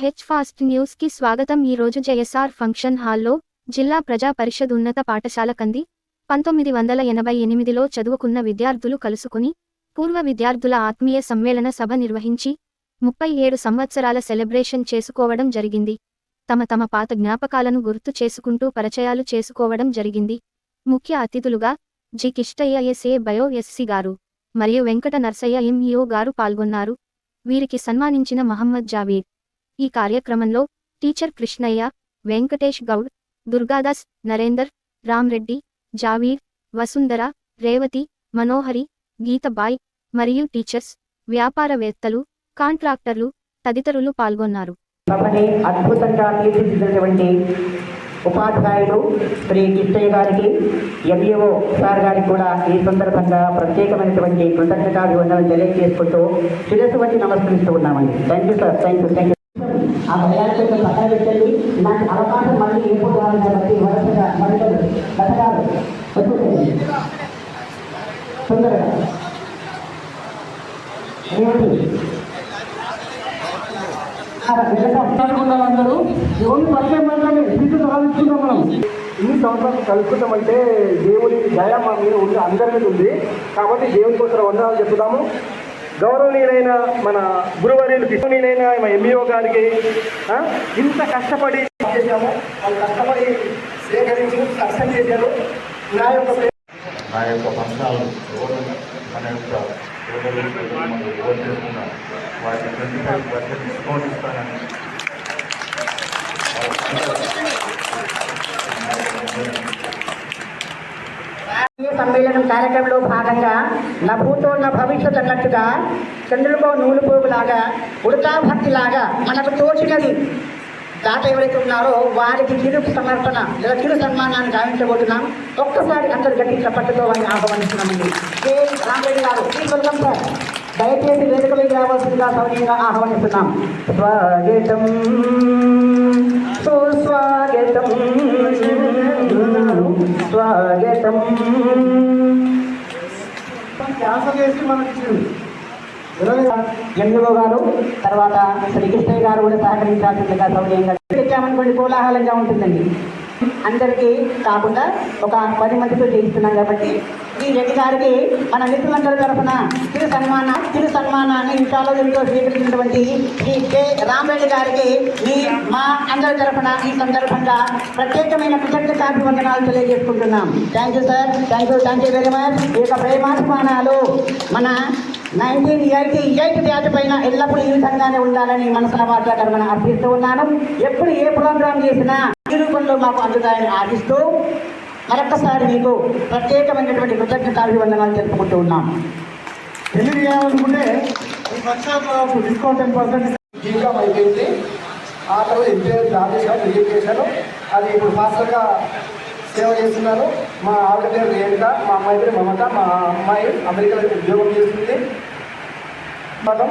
H fast న్యూస్కి స్వాగతం. ఈ రోజు జయసార్ ఫంక్షన్ హాల్లో జిల్లా ప్రజా పరిషద్ ఉన్నత పాఠశాల కంది. పంతొమ్మిది వందల ఎనభై ఎనిమిదిలో చదువుకున్న విద్యార్థులు కలుసుకుని పూర్వ విద్యార్థుల ఆత్మీయ సమ్మేళన సభ నిర్వహించి ముప్పై ఏడు సంవత్సరాల సెలబ్రేషన్ చేసుకోవడం జరిగింది. తమ తమ పాత జ్ఞాపకాలను గుర్తు చేసుకుంటూ పరిచయాలు చేసుకోవడం జరిగింది. ముఖ్య అతిథులుగా G. Kishtaiah SA bio. SC గారు మరియు వెంకట నర్సయ్య ఎంఈఓ గారు పాల్గొన్నారు. వీరికి సన్మానించిన మహమ్మద్ జావీద్ ఈ కార్యక్రమంలో టీచర్ కృష్ణయ్య వెంకటేష్ గౌడ్ దుర్గాదాస్ నరేందర్ రామ్రెడ్డి జావీర్ వసుంధర రేవతి మనోహరి గీతబాయ్ మరియు టీచర్స్ వ్యాపారవేత్తలు కాంట్రాక్టర్లు తదితరులు పాల్గొన్నారు. సభని అద్భుతంగా తీర్చిదిద్దినటువంటి ఉపాధ్యాయులు శ్రీ కిష్టయ్య గారికి ఎంఈఓ సార్ గారికి కూడా ఈ సందర్భంగా ప్రత్యేకమైనటువంటి కృతజ్ఞతాభివందనలు తెలియజేసుకుంటూ శిరస్సు వచ్చి నమస్కరిస్తూ ఉన్నామండి. Thank you sir. Thank you thank you ఆ భయాన్ని పక్కన పెట్టండి. ఇలాంటి అవకాశం మళ్ళీ ఎప్పుడు రావాలి కాబట్టి వరుసగా మరికలు బతకాలు. వచ్చేసేయండి తొందరగా. ఏమిటి అందరూ. పరిచయం మాత్రమే మనం? ఇన్ని సంవత్సరాలు కలుసుకుంటామంటే దేవుని దయ మా మీద ఉంది అందరి మీద ఉంది. కాబట్టి దేవుని కోసం వందనాలు చెప్తాము గౌరవనీయులైన మన గురువర్యులు కృష్ణనీయులైన మా ఎంఈఓ గారికి ఇంత కష్టపడి చేశాము. వాళ్ళు కష్టపడి సేకరించి కష్టం చేశారు. నా యొక్క నా యొక్క పంచాలు ఎవరు మన యొక్క ఎవరు చేసుకున్నా వాటి ట్వంటీ ఫైవ్ పర్సెంట్ డిస్కౌంట్ ఇస్తానని ఈ సమ్మేళనం కార్యక్రమంలో భాగంగా నా భూతో నా భవిష్యత్ అన్నట్టుగా చంద్రులకో నూలు పోగులాగా ఉడతా భక్తిలాగా మనకు తోచినది దాత ఎవరైతే ఉన్నారో వారికి చిరు సమర్పణ లేదా చిరు సన్మానాన్ని గావించబోతున్నాం. ఒక్కసారి అందరు గట్టి చప్పట్లతో వారిని ఆహ్వానిస్తున్నామండి. కే రామరెడ్డి గారు. ప్లీజ్ వెల్కమ్ సార్ దయచేసి వేదిక మీద రావాల్సిందిగా సౌనీయంగా ఆహ్వానిస్తున్నాం. స్వాగతం. సుస్వాగతం. స్వాగతం. క్యాన్సర్ చేసి మనకి గారు తర్వాత శ్రీకృష్ణయ్య గారు కూడా సహకరించాల్సిందిగా సౌకర్యంగా తెచ్చామనుకోండి కోలాహలంగా ఉంటుందండి. అందరికీ కాకుండా ఒక పది మందితో చేయిస్తున్నాం కాబట్టి శ్రీ రెడ్డి గారికి మన మిత్రులందరి తరఫున చిరు సన్మాన చిరు సన్మానాన్ని ఇంకాలో స్వీకరించినటువంటి శ్రీ కె. రామరెడ్డి గారికి మీ మా అందరి తరఫున ఈ సందర్భంగా ప్రత్యేకమైన కృతజ్ఞతాభివందనాలు తెలియజేసుకుంటున్నాం. Thank you sir thank you thank you very much ఈ యొక్క ప్రేమాభిమానాలు మన నైన్టీన్ ఎయిటీ ఎయిట్ బ్యాచ్ పైన ఎల్లప్పుడూ ఈ విధంగానే ఉండాలని మనసుల మాట్లాడమని అర్థిస్తూ ఉన్నాను. ఎప్పుడు ఏ ప్రోగ్రాం చేసినా ఈ రూపంలో మాకు అందుతాయని ఆశిస్తూ మరొక్కసారి మీకు ప్రత్యేకమైనటువంటి కృతజ్ఞతాభివందనాలు తెలుపుకుంటూ ఉన్నాం. పెళ్ళి చేయాలనుకుంటే ఈ డిస్కౌంట్ టెన్ పర్సెంట్ జీవితం అయిపోయింది. ఆ తర్వాత జాబ్ చేశాను రిలీవ్ చేశాను అది ఇప్పుడు మాస్టర్గా సేవ చేస్తున్నారు. మా ఆవిడ పేరు రేణుక మా అమ్మాయి పేరు మమత మా అమ్మాయి అమెరికాలో ఉద్యోగం చేస్తుంది. మనం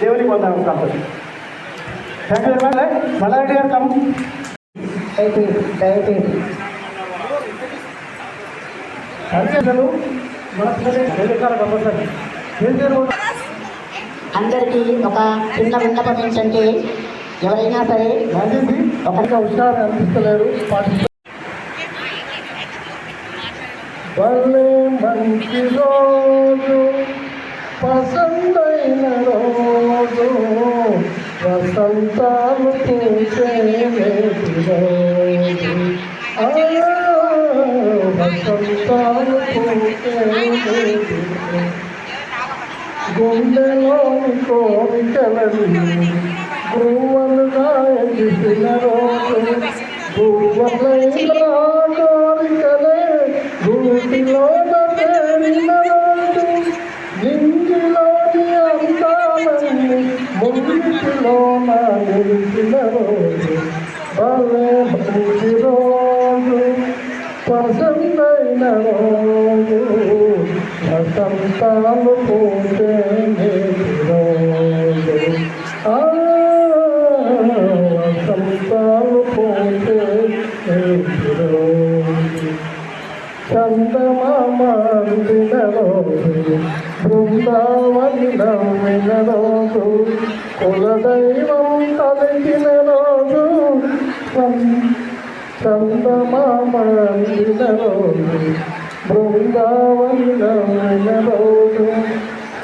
దేవునికి పొందాము కాబట్టి thank you very much Mallareddy గారు కమ్ దయచేసి దయచేసి మన పిల్లలే కంపల్సరీ పేరు అందరికీ ఒక చిన్న విన్నపం ఏంటంటే ఎవరైనా సరే హుషారు అనిపిస్తలేరు పాటిస్తారు భలే మంచి రోజు పసందైన రోజు వసంతాలు పూసే నేటి రోజు ఆ, వసంతాలు పూసే నేటి రోజు. గుండెలోని కోరికలని గురువలుగా ఎదిసిన రోజు గురువలైన కోరికలే గూటిలోన తేలిన రోజు నింగిలోని అందాలన్నీ ముంగిటిలోన నిలిచిన రోజు భలే మంచి రోజు పసందైన రోజు వసంతాలు పోతే అందిన రోజు బృందావని నవ్విన రోజు కులదైవం తలకిన రోజు చందమామిన రోజు బృందావనమైన రోజు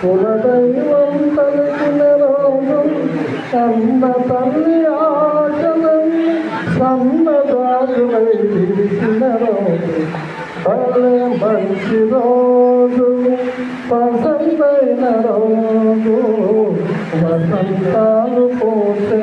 కులదైవం తలకిన రోజు సన్న తల్లి ఆచనం సన్నదాగులై తిరిగిన రోజు భలే మంచి రోజు. వసంతైన రోజు వసంతాలు పోతే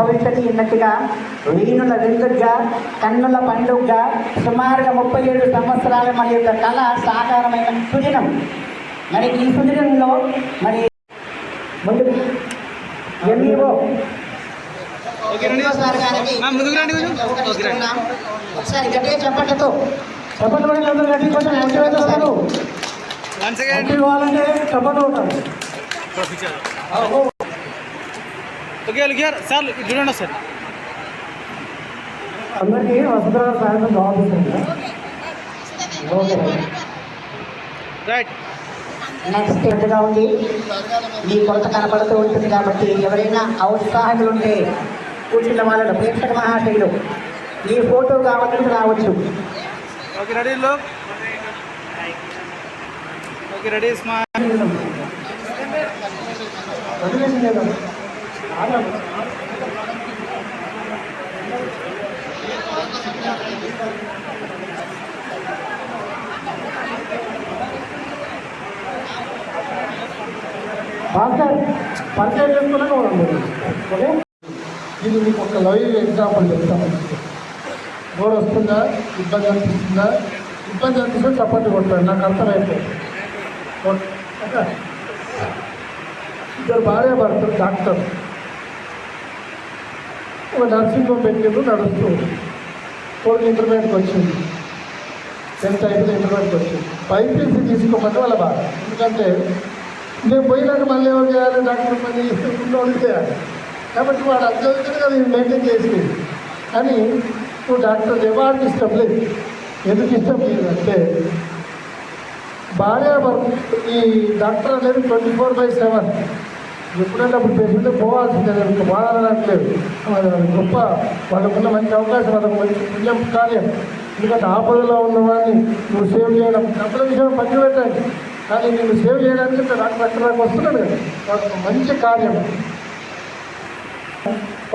భవిష్యత్తు అన్నట్టుగా వీణుల వెందుగా కన్నుల పండుగగా సుమారుగా ముప్పై ఏడు సంవత్సరాల మన యొక్క కళ సాకారమైన సుదినం. మరి ఈ సుదినంలో మరి ముందు ఎంఈఓ సార్ గారికి. ఒకసారి గట్టిగా చెప్పట్లతో అందరూ గట్టి కొంచెం చెప్పండి ఉంటారు. ఓకే లుకియార్ సార్ చూడండి సార్. అందరికీ వసంతరావు సాయంత్రం ఓకే. రైట్. నెక్స్ట్ ఎట్టుగా ఉంది. మీ కొరత కనపడుతూ ఉంటుంది కాబట్టి ఎవరైనా ఔత్సాహకులు ఉంటే కూర్చున్న వాళ్ళలో ప్రేక్షక మహాశైలు ఈ ఫోటో కావాలంటే రావచ్చు. Okay ready okay ready smart. Bhaskar పరిచయం చేసుకున్నాక ఓకే. ఇది మీకు ఒక లైవ్ ఎగ్జాంపుల్ చెప్తాను గోడ వస్తుందా ఇబ్బంది అనిపిస్తుందా ఇబ్బంది అనిపిస్తే చప్పట్లు కొట్టాడు నాకు అర్థమైపోయింది ఇద్దరు భార్య భర్తలు డాక్టర్ ఒక నర్సింగ్ హోమ్ పెట్టిండ్రు నడుస్తూ కొడుకు ఇంటర్మీడియట్కి వచ్చింది. టెన్త్ అయిపోతే ఇంటర్మీడియట్కి వచ్చింది. బైపీసీ తీసుకోమంటే వాళ్ళ బాధ. ఎందుకంటే నేను పోయినాక మళ్ళీ ఎవరు చేయాలి? డాక్టర్ పని ఉన్నోళ్ళు చేయాలి? కాబట్టి వాడు అర్థం కదా ఇది మెయింటైన్ చేసి కానీ నువ్వు డాక్టర్ ఎవరికి ఇష్టం లేదు. ఎందుకు ఇష్టం లేదంటే అంటే భార్య ఈ డాక్టర్ అనేది ట్వంటీ ఫోర్ బై సెవెన్. ఎప్పుడైనా అప్పుడు పేషెంట్ పోవాల్సిందే ఇంకా బాధనట్లేదు అది గొప్ప వాళ్ళకున్న మంచి అవకాశం వాళ్ళకు మంచి పుణ్యం కార్యం ఎందుకంటే ఆపదలో ఉన్న వాడిని నువ్వు సేవ్ చేయడం డబ్బుల విషయం పంచిపెట్టండి కానీ నేను సేవ్ చేయడానికి డాక్టర్ అక్కడ దాకా వస్తున్నాడు వాళ్ళకు మంచి కార్యం.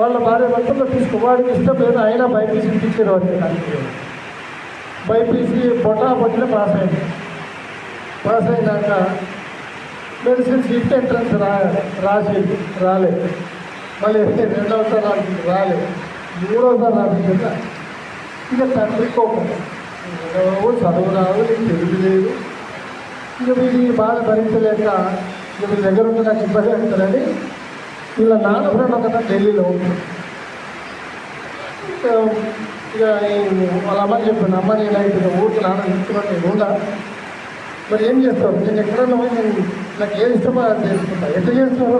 వాళ్ళ భార్య భర్తలో తీసుకో వాడికి ఇష్టం లేదు అయినా బైపీసీ టీచర్ వాడికి బైపీసీ పొట్టా పొట్టిన పాస్ అయింది. పాస్ అయినాక మెడిసిన్ సీట్ ఎంట్రన్స్ రా రాసి రాలేదు మళ్ళీ రెండవసారి రాసింది రాలేదు మూడవసారి రాసింది ఇక తండ్రి కోపం. ఎవరో చదువు రావు నీకు తెలుగు లేదు. ఇక వీడి బాధ భరించలేక ఇక మీ దగ్గర ఉంటే నాకు ఇబ్బంది అవుతుందని ఇలా నాన్న ఫ్రెండ్ ఒకట ఢిల్లీలో ఇక వాళ్ళ అమ్మ చెప్పాను అమ్మ నేను అయితే ఊరికి నాన్న ఇస్తున్నాను నేను ఉందా మరి ఏం చేస్తావు? నేను ఎక్కడన్నా పోయి నేను నాకు ఏది ఇష్టమో అది చేసుకుంటా? ఎట్లా చేస్తున్నావు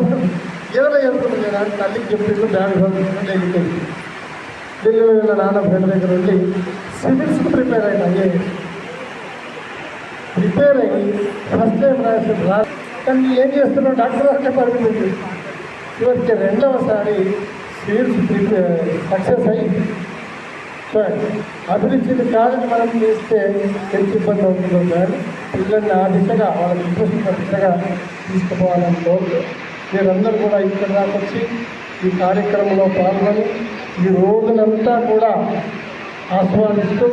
ఏదైనా చేసుకుంటాను నేను. అని తల్లికి చెప్పిండు డాడీ చదువుతున్నాను ఢిల్లీకి వెళ్ళి ఢిల్లీలో వెళ్ళిన నాన్న ఫ్రెండ్ దగ్గర వెళ్ళి సివిల్స్కి ప్రిపేర్ అయినా ఐఏఎస్ ప్రిపేర్ అయ్యి ఫస్ట్ టైం రాసిన రా కానీ ఏం చేస్తున్నావు డాక్టర్ అంటే పరిమితి. ఇవరికి రెండవసారి సివిల్స్ ప్రిపేర్ సక్సెస్ అయ్యి చూడండి అభిరుచిని కాదని మనం చేస్తే ఎంత ఇబ్బంది అవుతుందో కానీ పిల్లల్ని ఆ దిశగా వాళ్ళ ఇంట్రెస్ట్ దిశగా తీసుకుపోవాలని కోరుతూ మీరందరూ కూడా ఇక్కడ దాకా ఈ కార్యక్రమంలో పాల్గొని ఈ రోజునంతా కూడా ఆస్వాదిస్తూ